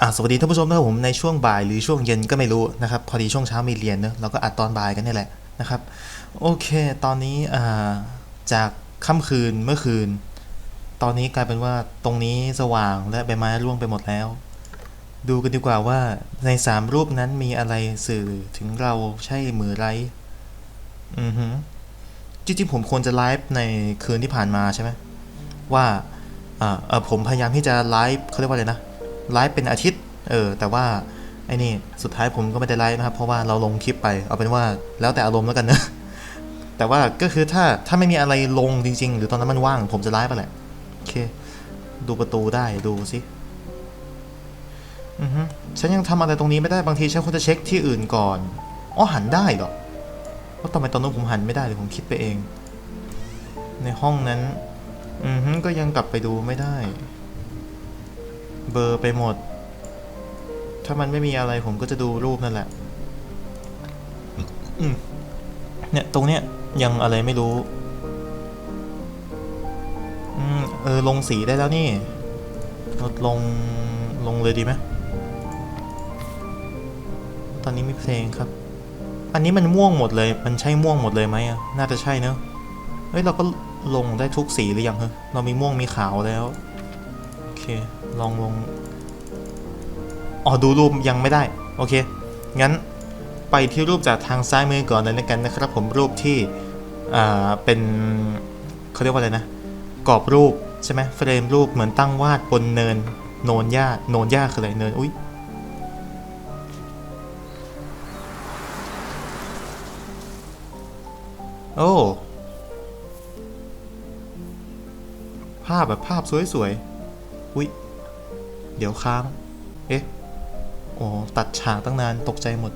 อ่าสวัสดีท่านผู้ชมนะครับผมในช่วงบ่ายหรือช่วงเย็นก็ไม่รู้นะครับ พอดีช่วงเช้ามีเรียนเนอะเราก็อัดตอนบ่ายกันนี่แหละนะครับ โอเค ตอนนี้อ่าจากค่ำคืนเมื่อคืน ตอนนี้กลายเป็นว่าตรงนี้สว่างและใบไม้ร่วงไปหมดแล้ว ดูกันดีกว่าว่าในสามรูปนั้นมีอะไรสื่อถึงเราใช่มือไรอือฮึจริงๆผมควรจะไลฟ์ในคืนที่ผ่านมาใช่ไหมว่าอ่าเออผมพยายามที่จะไลฟ์เขาเรียกว่าอะไรนะ ไลฟ์เป็นอาทิตย์เออแต่ว่าไอ้นี่สุดท้ายผมก็ไม่ได้ไลฟ์นะครับ เพราะว่าเราลงคลิปไป เอาเป็นว่าแล้วแต่อารมณ์แล้วกันนะแต่ว่าก็คือถ้าถ้าไม่มีอะไรลงจริง ๆ หรือตอนนั้นมันว่าง ผมจะไลฟ์ไปแหละโอเค ดูประตูได้ดูสิอือฮึฉันยังทำอะไรตรงนี้ไม่ได้บางทีฉันควรจะเช็คที่อื่นก่อนอ๋อหันได้เหรอว่าทำไมตอนนั้นผมหันไม่ได้หรือผมคิดไปเอง ในห้องนั้น อือฮึก็ยังกลับไปดูไม่ได้ เบอร์ไปหมด ถ้ามันไม่มีอะไรผมก็จะดูรูปนั่นแหละเนี่ยตรงเนี้ยยังอะไรไม่รู้อืมเออลงสีได้แล้วนี่ลดลงลงเลยดีไหมตอนนี้มีเพลงครับ อันนี้มันม่วงหมดเลย มันใช่ม่วงหมดเลยไหมอะ น่าจะใช่เนอะเฮ้ยเราก็ลงได้ทุกสีหรือยังเฮ้ยเรามีม่วงมีขาวแล้ว ลองลงอ๋อดูรูปยังไม่ได้ โอเค งั้นไปที่รูปจากทางซ้ายมือก่อนเลยแล้วกันนะครับผมรูปที่อ่าเป็นเขาเรียกว่าอะไรนะ กรอบรูปใช่ไหมเฟรมรูปเหมือนตั้งวาดบนเนินโนนหญ้าโนนหญ้าคืออะไรเนินอุ้ยโอ้ภาพแบบภาพสวยๆ อุ้ยเดี๋ยวค้าง เอ๊ะ โอ้ ตัดฉากตั้งนานตกใจหมด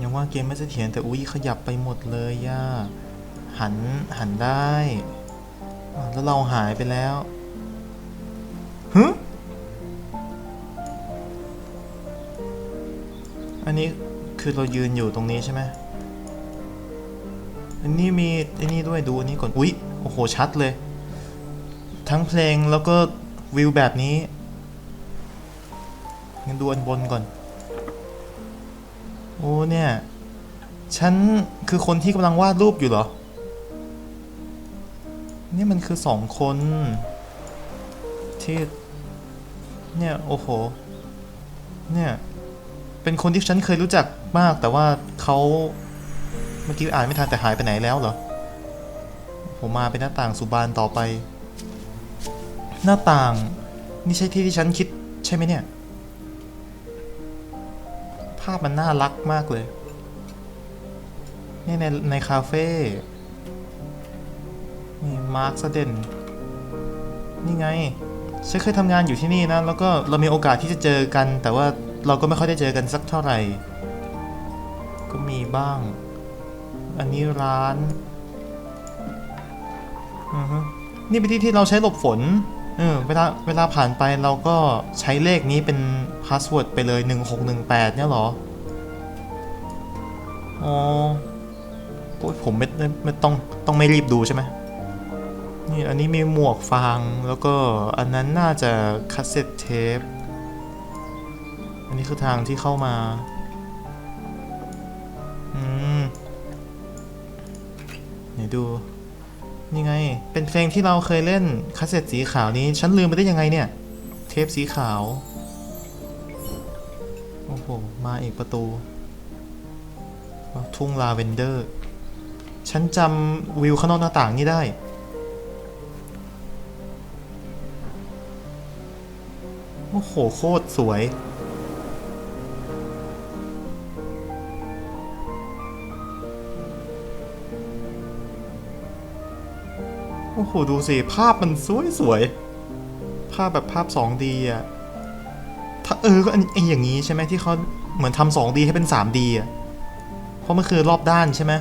ยังว่าเกมไม่เสถียรแต่อุ้ยขยับไปหมดเลยย่าหัน หันได้ แล้วเราหายไปแล้วฮึอันนี้คือเรายืนอยู่ตรงนี้ใช่ไหมอันนี้มีอันนี้ด้วยดูอันนี้ก่อน อุ๊ย โอ้โห ชัดเลย ทั้งเพลงแล้วก็วิวแบบนี้งั้นดูอันบนก่อน โอ้เนี่ย ฉันคือคนที่กำลังวาดรูปอยู่เหรอ นี่มันคือสองคน ที่ เนี่ย โอ้โห เนี่ย เป็นคนที่ฉันเคยรู้จักมากแต่ว่าเขาเมื่อกี้อ่านไม่ทันแต่หายไปไหนแล้วเหรอ ผมมาเป็นหน้าต่างสุบานต่อไป หน้าต่าง นี่ใช่ที่ที่ฉันคิดใช่ไหมเนี่ย ภาพมันน่ารักมากเลย นี่ในในคาเฟ่นี่มาร์คซะเดนนี่ไง ฉันเคยทำงานอยู่ที่นี่นะ แล้วก็เรามีโอกาสที่จะเจอกัน แต่ว่าเราก็ไม่ค่อยได้เจอกันสักเท่าไหร่ ก็มีบ้าง อันนี้ร้าน อือฮึนี่เป็นที่ที่เราใช้หลบฝน เออเวลาเวลาผ่านไปเราก็ใช้เลขนี้เป็นพาสเวิร์ดไปเลย 1618 เนี่ยหรอ อ๋อโอ้ยผมไม่ไม่ไม่ต้องต้องไม่รีบดูใช่ไหมนี่อันนี้มีหมวกฟางแล้วก็อันนั้นน่าจะคัสเซ็ตเทป อันนี้คือทางที่เข้ามา อืม ไหนดู นี่ไง เป็นเพลงที่เราเคยเล่นคัสเซ็ตสีขาวนี้ ฉันลืมไปได้ยังไงเนี่ย เทปสีขาว โอ้โห มาอีกประตู ทุ่งลาเวนเดอร์ ฉันจำวิวข้างนอกหน้าต่างนี่ได้ โอ้โห โคตรสวย โอ้โห ดูสิ ภาพมันสวยสวยๆภาพแบบภาพ 2D อะ ถ้าเออก็อันไออย่างนี้ใช่ไหมที่เขาเหมือนทำ 2D ให้เป็น 3D อะ เพราะมันคือรอบด้านใช่ไหม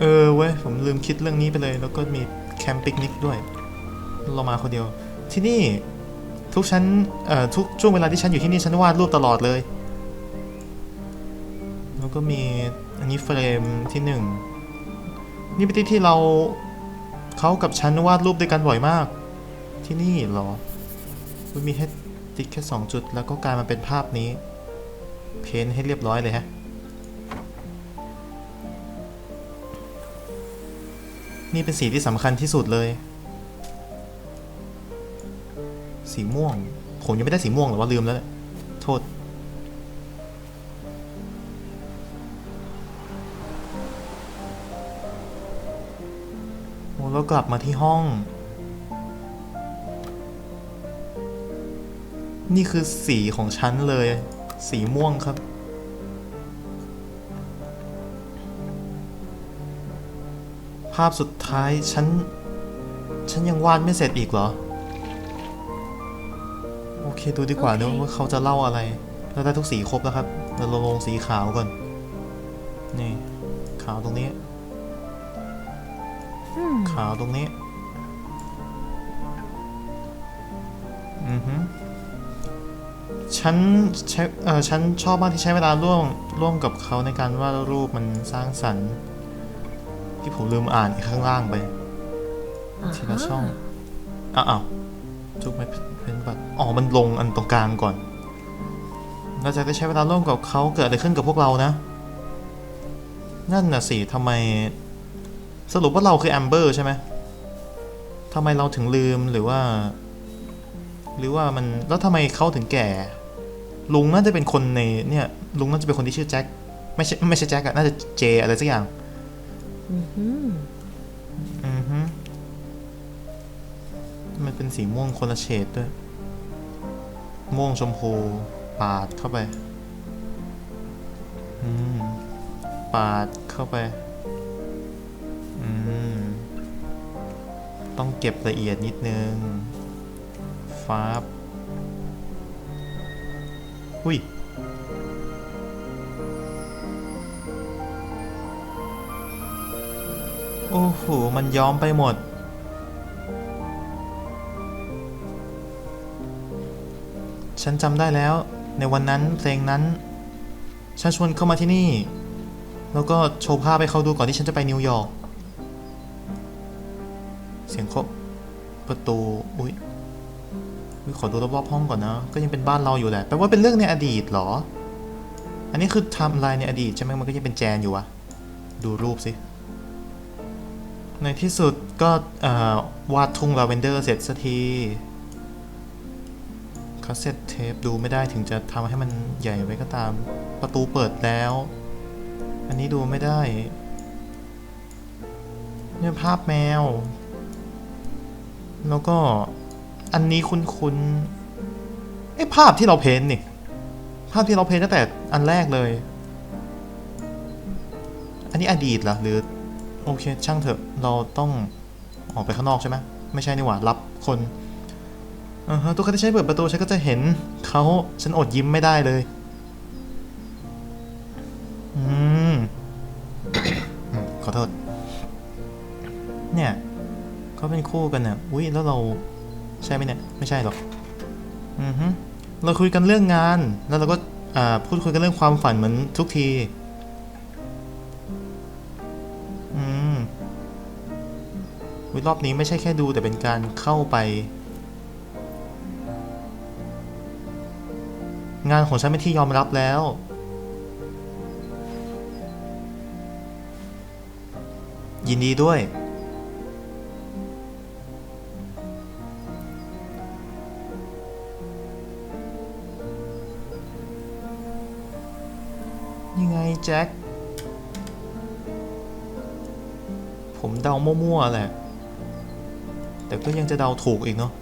เออเว้ย ผมลืมคิดเรื่องนี้ไปเลย แล้วก็มีแคมป์ปิกนิกด้วย เรามาคนเดียว ที่นี่ทุกชั้นเอ่อทุกช่วงเวลาที่ฉันอยู่ที่นี่ฉันวาดรูปตลอดเลย แล้วก็มีอันนี้เฟรมที่หนึ่งนี่เป็นที่ที่เรา เขากับฉันวาดรูปด้วยกันบ่อยมาก ที่นี่เหรออุ๊ยมีให้ติ๊กแค่สองจุดแล้วก็กลายมาเป็นภาพนี้ เพ้นท์ให้เรียบร้อยเลยฮะนี่เป็นสีที่สำคัญที่สุดเลย สีม่วง ผมยังไม่ได้สีม่วงหรอว่าลืมแล้วเนี่ย แล้วกลับมาที่ห้อง นี่คือสีของฉันเลย สีม่วงครับ ภาพสุดท้ายฉัน ฉันยังวาดไม่เสร็จอีกเหรอ โอเคดูดีกว่าโอเคเนอะว่าเขาจะเล่าอะไร เราได้ทุกสีครบแล้วครับ เราลงสีขาวก่อน นี่ ขาวตรงนี้อืม ขาวตรงนี้ อือฮึฉันใช้เออฉันชอบมากที่ใช้เวลาร่วมร่วมกับเขาในการวาดรูปมันสร้างสรรค์ ที่ผมลืมอ่านอีกข้างล่างไปทีละช่องอ้าวอ้าวจุกไม่เป็นบัตรอ๋อมันลงอันตรงกลางก่อนเราจะได้ใช้เวลาร่วมกับเขาเกิดอะไรขึ้นกับพวกเรานะ นั่นน่ะสิทำไม สรุปว่าเราคือแอมเบอร์ใช่ไหมทำไมเราถึงลืมหรือว่า หรือว่ามันแล้วทำไมเขาถึงแก่ ลุงน่าจะเป็นคนในเนี่ย ลุงน่าจะเป็นคนที่ชื่อแจ็คไม่ใช่ไม่ใช่แจ็คอะน่าจะเจอะไรสักอย่างอือหืออือฮึมันเป็นสีม่วงคนละเฉดด้วย ม่วงชมพูปาดเข้าไป อืม ปาดเข้าไป ต้องเก็บละเอียดนิดนึงฟ้าบอุ้ยโอ้โห มันย้อมไปหมด ฉันจำได้แล้ว ในวันนั้นเพลงนั้น ฉันชวนเข้ามาที่นี่ แล้วก็โชว์ภาพให้เขาดูก่อนที่ฉันจะไปนิวยอร์ก เสียงเคาะประตู อุ้ยอุ๊ยขอดูรอบๆห้องก่อนนะ ก็ยังเป็นบ้านเราอยู่แหละ แปลว่าเป็นเรื่องในอดีตเหรอ อันนี้คือไทม์ไลน์ในอดีตใช่ไหมมันก็ยังเป็นแจนอยู่อะดูรูปสิ ในที่สุดก็วาดทุ่งลาเวนเดอร์เสร็จสักทีคาสเซ็ตเทปดูไม่ได้ถึงจะทำให้มันใหญ่ไว้ก็ตาม ประตูเปิดแล้ว อันนี้ดูไม่ได้ เนี่ยภาพแมว แล้วก็อันนี้คุณคุณไอ้ภาพที่เราเพ้นนี่ ภาพที่เราเพ้นตั้งแต่อันแรกเลย อันนี้อดีตเหรอหรือ โอเค ช่างเถอะ เราต้องออกไปข้างนอกใช่ไหมไม่ใช่นี่หว่ารับคนอ่าฮะทุกครั้งที่ฉันเปิดประตูฉันก็จะเห็นเขาฉันอดยิ้มไม่ได้เลย อืม ขอโทษ เนี่ย เขาเป็นคู่กันเนี่ยอุ้ยแล้วเราใช่ไหมเนี่ยไม่ใช่หรอกอือฮึเราคุยกันเรื่องงานแล้วเราก็อ่าพูดคุยกันเรื่องความฝันเหมือนทุกทีอืมวิรอบนี้ไม่ใช่แค่ดูแต่เป็นการเข้าไป งานของฉันเป็นที่ยอมรับแล้วยินดีด้วย แจ็ค ผมเดามั่วๆแหละ แต่ก็ยังจะเดาถูกอีกเนาะ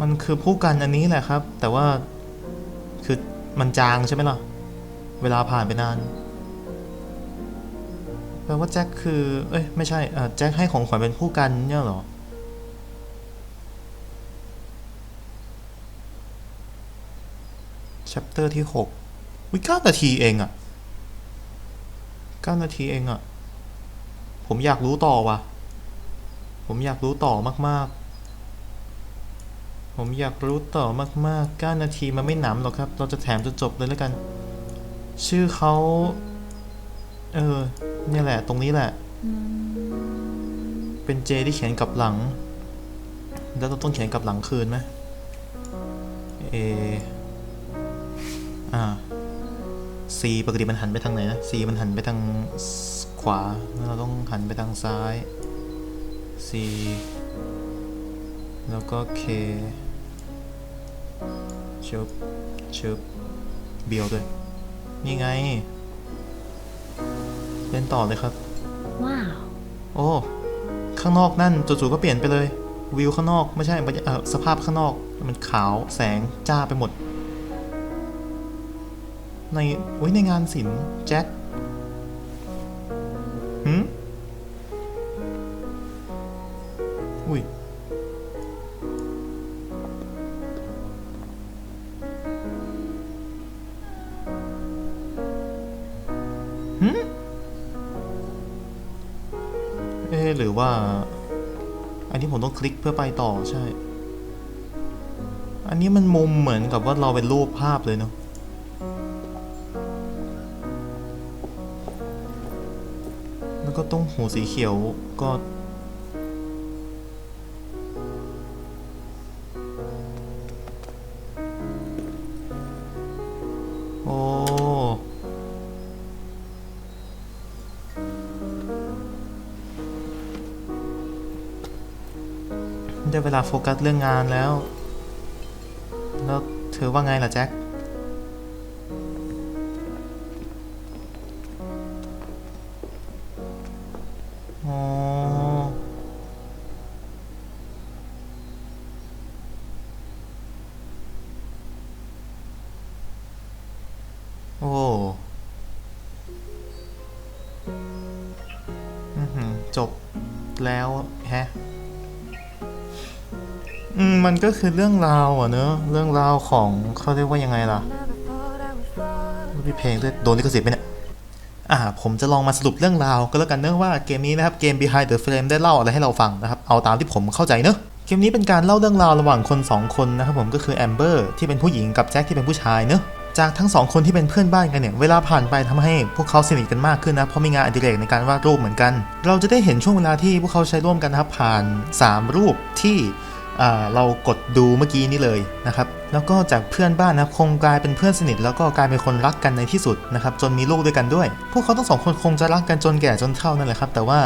มันคือผู้กันอันนี้แหละครับ แต่ว่า คือมันจางใช่ไหมล่ะ เวลาผ่านไปนาน แปลว่าแจ็คคือ เอ้ย ไม่ใช่แจ็คให้ของขวัญเป็นผู้กันเนี่ยเหรอชัปเตอร์ที่หก วิเก้านาทีเองอะเก้านาทีเองอะผมอยากรู้ต่อว่ะ ผมอยากรู้ต่อมาก ๆ ผมอยากรู้ต่อมากๆ9นาทีมันไม่หนำหรอกครับ เราจะแถมจนจบเลยแล้วกัน ชื่อเขาเออ เนี่ยแหละ ตรงนี้แหละ เป็นเจที่เขียนกลับหลัง แล้วเราต้องเขียนกลับหลังคืนไหม A อ่า C ปกติมันหันไปทางไหนนะ C มันหันไปทางขวาแล้วเราต้องหันไปทางซ้าย C แล้วก็ K ชึบชึบเบียวด้วย นี่ไง เล่นต่อเลยครับ ว้าว โอ้ ข้างนอกนั่นจู่ๆก็เปลี่ยนไปเลย วิวข้างนอกไม่ใช่บรรยาเอ่อสภาพข้างนอก มันขาวแสงจ้าไปหมด ในอุ้ยในงานศิลป์แจ็คหืมอุ้ยหืมเอ๊หรือว่า อันนี้ผมต้องคลิกเพื่อไปต่อใช่ อันนี้มันมุมเหมือนกับว่าเราเป็นรูปภาพเลยเนาะ ต้องหูสีเขียวก็ โอ้ ได้เวลาโฟกัสเรื่องงานแล้ว แล้วเธอว่าไงล่ะแจ็ค โอ้จบแล้วแฮะอืมมันก็คือเรื่องราวอะเนอะเรื่องราวของเขาเรียกว่ายังไงล่ะมีเพลงด้วยโดนลิขสิทธิ์ไหมเนี่ยอ่าผมจะลองมาสรุปเรื่องราวก็แล้วกันเนอะว่าเกมนี้นะครับเกม Behind the Frame ได้เล่าอะไรให้เราฟังนะครับเอาตามที่ผมเข้าใจเนอะเกมนี้เป็นการเล่าเรื่องราวระหว่างคน 2 คนนะครับผมก็คือแอมเบอร์ที่เป็นผู้หญิงกับแจ็คที่เป็นผู้ชายเนอะ จากทั้งสองคนที่เป็นเพื่อนบ้านกันเนี่ยเวลาผ่านไปทำให้พวกเขาสนิทกันมากขึ้นนะเพราะมีงานอดิเรกในการวาดรูปเหมือนกัน เราจะได้เห็นช่วงเวลาที่พวกเขาใช้ร่วมกันนะครับผ่าน 3 รูปที่อ่าเรากดดูเมื่อกี้นี้เลยนะครับ แล้วก็จากเพื่อนบ้านนะครับคงกลายเป็นเพื่อนสนิท แล้วก็กลายเป็นคนรักกันในที่สุดนะครับจนมีลูกด้วยกันด้วย พวกเขาทั้งสองคนคงจะรักกันจนแก่จนเฒ่านั่นแหละครับ แต่ว่า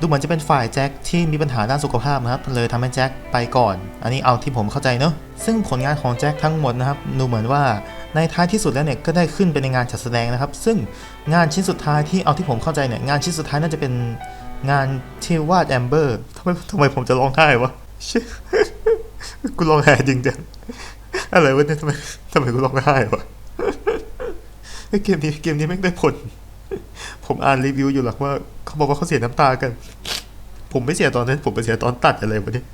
ดูเหมือนจะเป็นฝ่ายแจ็คที่มีปัญหาด้านสุขภาพนะครับเลยทำให้แจ็คไปก่อน อันนี้เอาที่ผมเข้าใจเนอะซึ่งผลงานของแจ็คทั้งหมดนะครับดูเหมือนว่า ในท้ายที่สุดแล้วเนี่ยก็ได้ขึ้นไปในงานจัดแสดงนะครับ ซึ่งงานชิ้นสุดท้ายที่เอาที่ผมเข้าใจเนี่ยงานชิ้นสุดท้ายน่าจะเป็นงานที่วาดแอมเบอร์ทำไมทำไมผมจะร้องไห้วะกูร้องไห้จริงจังอะไรวะเนี่ยทำไมทำไมกูร้องไห้วะเกมนี้เกมนี้แม่ได้ผล ผมอ่านรีวิวอยู่หรอกว่า เขาบอกว่าเขาเสียน้ำตากัน ผมไม่เสียตอนนั้น ผมไปเสียตอนตัดอะไรวะเนี่ย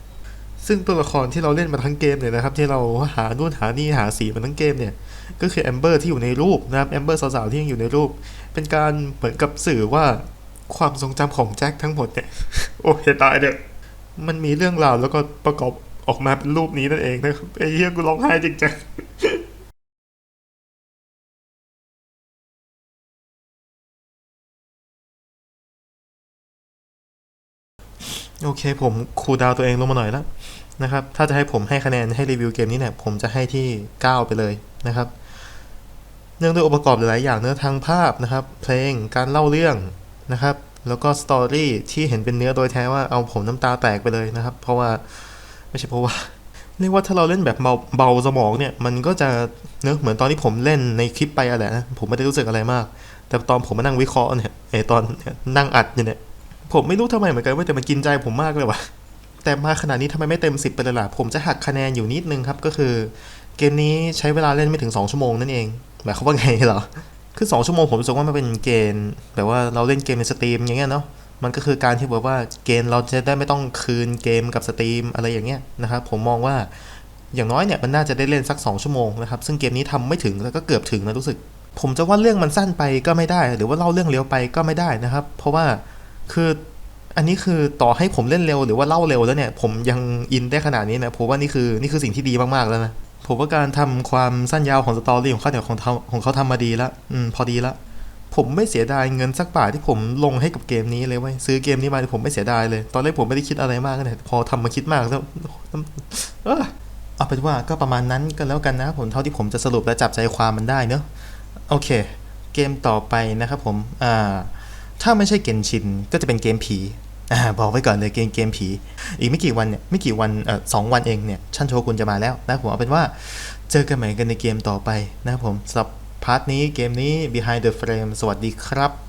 ซึ่งตัวละครที่เราเล่นมาทั้งเกมเนี่ยนะครับ ที่เราหานู่นหานี่หาสีมาทั้งเกมเนี่ย ก็คือแอมเบอร์ที่อยู่ในรูปนะครับแอมเบอร์สาวๆที่ยังอยู่ในรูป เป็นการเหมือนกับสื่อว่าความทรงจำของแจ็คทั้งหมดเนี่ย โอ้ยตายเนี่ยมันมีเรื่องราวแล้วก็ประกอบออกมาเป็นรูปนี้นั่นเองนะครับไอ้เหี้ยกูร้องไห้จริงจัง โอเค ผมคูดาวตัวเองลงมาหน่อยแล้วนะครับ ถ้าจะให้ผมให้คะแนนให้รีวิวเกมนี้เนี่ย ผมจะให้ที่ 9 ไปเลยนะครับ เนื่องด้วยองค์ประกอบหลาย ๆ อย่างเนื้อทางภาพนะครับ เพลง การเล่าเรื่องนะครับ แล้วก็สตอรี่ที่เห็นเป็นเนื้อโดยแท้ว่าเอาผมน้ำตาแตกไปเลยนะครับ เพราะว่าไม่ใช่เพราะว่าเรียกว่าถ้าเราเล่นแบบเบาเบาสมองเนี่ย มันก็จะเนอะเหมือนตอนที่ผมเล่นในคลิปไปอะแหละนะผมไม่ได้รู้สึกอะไรมาก แต่ตอนผมมานั่งวิเคราะห์เนี่ยไอตอนนั่งอัดอยู่เนี่ย ผมไม่รู้ทำไมเหมือนกันว่าแต่มันกินใจผมมากเลยว่ะ แต่มาขนาดนี้ทำไมไม่เต็ม 10ไปเลยล่ะ ผมจะหักคะแนนอยู่นิดนึงครับ ก็คือ เกมนี้ใช้เวลาเล่นไม่ถึง 2 ชั่วโมงนั่นเอง หมายความว่าไงเหรอ คือ 2 ชั่วโมงผมรู้สึกว่ามันเป็นเกณฑ์แบบว่าเราเล่นเกมในสตรีมอย่างเงี้ยเนาะ มันก็คือการที่แบบว่าเกณฑ์เราจะได้ไม่ต้องคืนเกมกับสตรีมอะไรอย่างเงี้ยนะครับ ผมมองว่าอย่างน้อยเนี่ยมันน่าจะได้เล่นสัก 2 ชั่วโมงนะครับ ซึ่งเกมนี้ทำไม่ถึงแล้วก็เกือบถึงนะรู้สึก ผมจะว่าเรื่องมันสั้นไปก็ไม่ได้ หรือว่าเล่าเรื่องเร็วไปก็ไม่ได้นะครับ เพราะว่า คืออันนี้คือต่อให้ผมเล่นเร็วหรือว่าเล่าเร็วแล้วเนี่ย ผมยังอินได้ขนาดนี้นะผมว่านี่คือนี่คือสิ่งที่ดีมากๆแล้วนะผมว่าการทำความสั้นยาวของสตอรี่ของเขาเนี่ยของเขาของเขาทำมาดีละอืมพอดีละผมไม่เสียดายเงินสักบาทที่ผมลงให้กับเกมนี้เลยเว้ยซื้อเกมนี้มาผมไม่เสียดายเลย ตอนแรกผมไม่ได้คิดอะไรมากนะพอทำมาคิดมากแล้วเออเอาเป็นว่าก็ประมาณนั้นก็แล้วกันนะผมเท่าที่ผมจะสรุปและจับใจความมันได้เนอะโอเค เกมต่อไปนะครับผมอ่า ถ้าไม่ใช่เกมชินก็จะเป็นเกมผีอ่าบอกไว้ก่อนเลยเกมเกมผี อีกไม่กี่วันเนี่ยไม่กี่วันเออสองวันเองเนี่ยชั้นโชกุนจะมาแล้วนะผมเอาเป็นว่าเจอกันใหม่กันในเกมต่อไปนะครับผมสำหรับพาร์ทนี้เกมนี้ behind the frame สวัสดีครับ